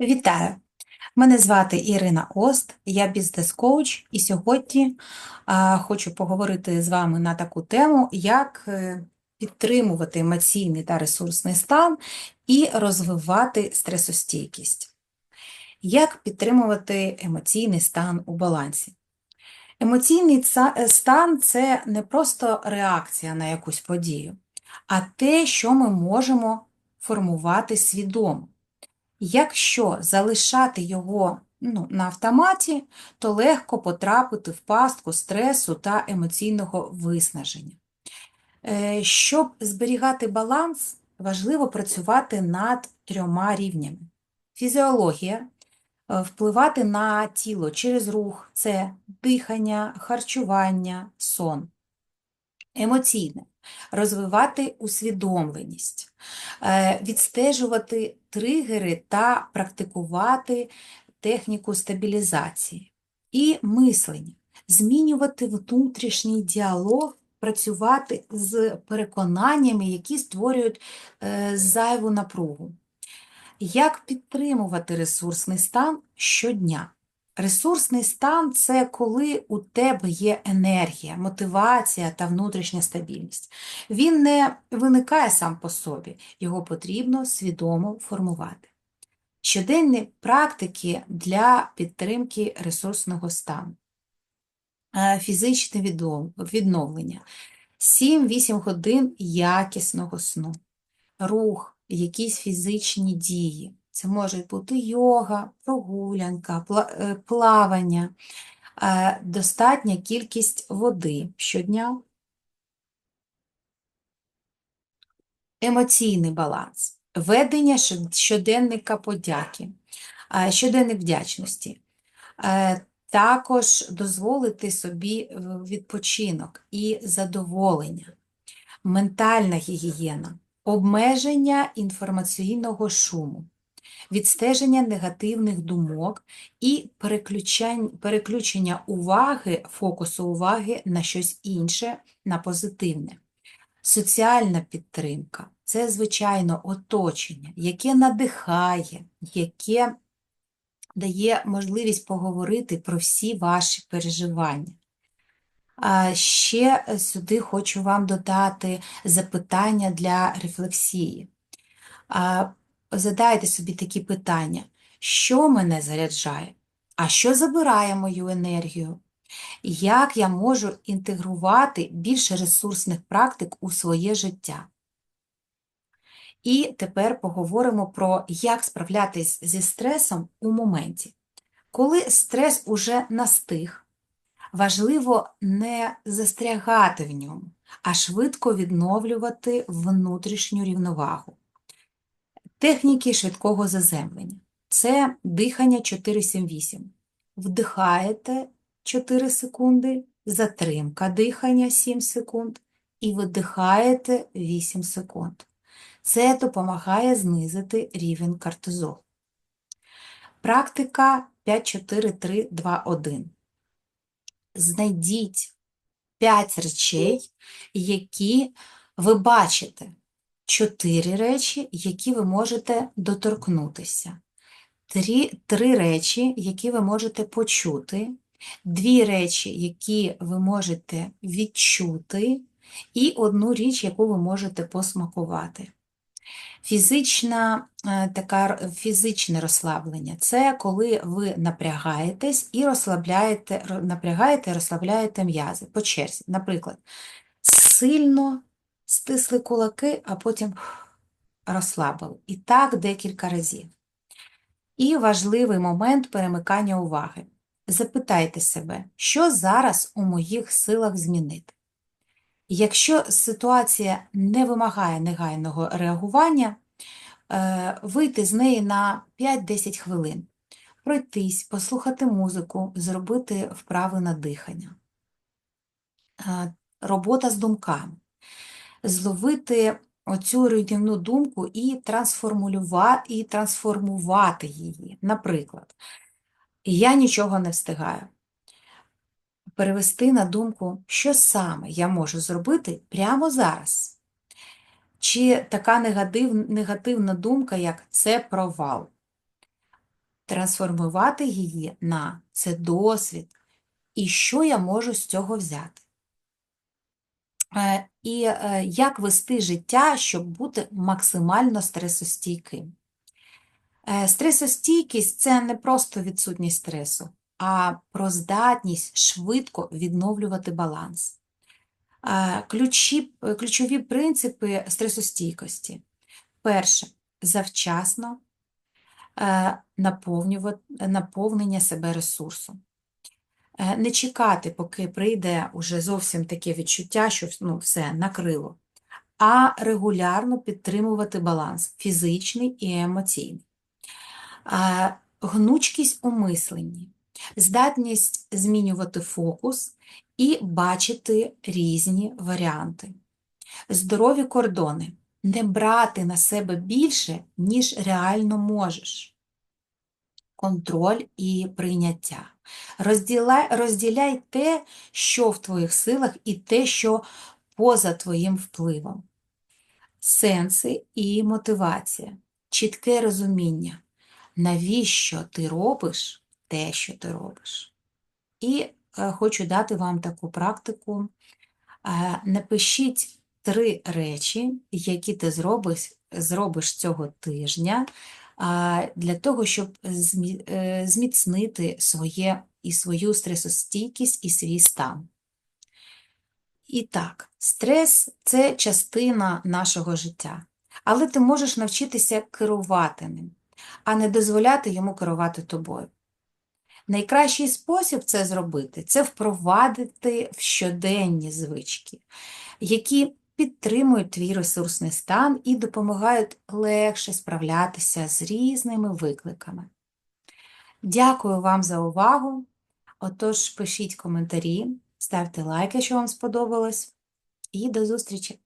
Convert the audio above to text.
Вітаю! Мене звати Ірина Ост, я бізнес-коуч, і сьогодні а, хочу поговорити з вами на таку тему, як е, підтримувати емоційний та ресурсний стан і розвивати стресостійкість. Як підтримувати емоційний стан у балансі? Емоційний е, стан це не просто реакція на якусь подію, а те, що ми можемо формувати свідомо. Якщо залишати його ну, на автоматі, то легко потрапити в пастку стресу та емоційного виснаження. Е, Щоб зберігати баланс, важливо працювати над трьома рівнями. Фізіологія е, впливати на тіло через рух це дихання, харчування, сон. Емоційне розвивати усвідомленість, відстежувати тригери та практикувати техніку стабілізації. І мислення, змінювати внутрішній діалог, працювати з переконаннями, які створюють е, зайву напругу. Як підтримувати ресурсний стан щодня? Ресурсний стан це коли у тебе є енергія, мотивація та внутрішня стабільність. Він не виникає сам по собі, його потрібно свідомо формувати. Щоденні практики для підтримки ресурсного стану. Е, Фізичне відновлення. 7-8 годин якісного сну. Рух, якісь фізичні дії. Це може бути йога, прогулянка, е, плавання, е, достатня кількість води щодня. Емоційний баланс, ведення щоденника подяки, е, щоденник вдячності. Також дозволити собі відпочинок і задоволення, ментальна гігієна, обмеження інформаційного шуму, відстеження негативних думок і переключення уваги, фокусу уваги на щось інше, на позитивне. Соціальна підтримка це, звичайно, оточення, яке надихає, яке дає можливість поговорити про всі ваші переживання. А ще сюди хочу вам додати запитання для рефлексії. Задайте собі такі питання: що мене заряджає? А що забирає мою енергію? Як я можу інтегрувати більше ресурсних практик у своє життя? І тепер поговоримо про як справлятись зі стресом у моменті. Коли стрес уже настиг, важливо не застрягати в ньому, а швидко відновлювати внутрішню рівновагу. Техніки швидкого заземлення. Це дихання 4-7-8. Вдихаєте 4 секунди, затримка дихання 7 секунд і видихаєте 8 секунд. Це допомагає знизити рівень кортизолу. Практика 5-4-3-2-1. Знайдіть 5 речей, які ви бачите. 4 речі, які ви можете доторкнутися. 3, 3 речі, які ви можете почути. 2 речі, які ви можете відчути, і одну річ, яку ви можете посмакувати. Фізична, е, така, фізичне розслаблення це коли ви напрягаєтесь і розслабляєте, напрягаєте і розслабляєте м'язи по черзі. Наприклад, сильно стисли кулаки, а потім розслабили. І так декілька разів. І важливий момент перемикання уваги. Запитайте себе, що зараз у моїх силах змінити. Якщо ситуація не вимагає негайного реагування, е, вийти з неї на 5-10 хвилин, пройтись, послухати музику, зробити вправи на дихання. Е, Робота з думками. Зловити оцю руйнівну думку і трансформулювати, і трансформувати її. Наприклад, я нічого не встигаю перевести на думку, що саме я можу зробити прямо зараз. Чи така негатив, негативна думка, як це провал. трансформувати її на це досвід, і що я можу з цього взяти. Е, І е, як вести життя, щоб бути максимально стресостійким. Е, Стресостійкість це не просто відсутність стресу, а про здатність швидко відновлювати баланс. Ключі, ключові принципи стресостійкості. Перше, завчасно наповнення себе ресурсом. Е, Не чекати, поки прийде уже зовсім таке відчуття, що ну, все накрило, а регулярно підтримувати баланс фізичний і емоційний. Е, Гнучкість у мисленні, здатність змінювати фокус і бачити різні варіанти. Здорові кордони не брати на себе більше, ніж реально можеш. Контроль і прийняття. Розділяй, розділяй те, що в твоїх силах, і те, що поза твоїм впливом. Сенси і мотивація. Чітке розуміння, навіщо ти робиш те, що ти робиш. І е, хочу дати вам таку практику. Е, Напишіть три речі, які ти зробиш, зробиш цього тижня для того, щоб е, зміцнити своє і свою стресостійкість і свій стан. І так, стрес це частина нашого життя, але ти можеш навчитися керувати ним, а не дозволяти йому керувати тобою. Найкращий спосіб це зробити це впровадити в щоденні звички, які підтримують твій ресурсний стан і допомагають легше справлятися з різними викликами. Дякую вам за увагу. Отож, пишіть коментарі, ставте лайк, якщо вам сподобалось, і до зустрічі!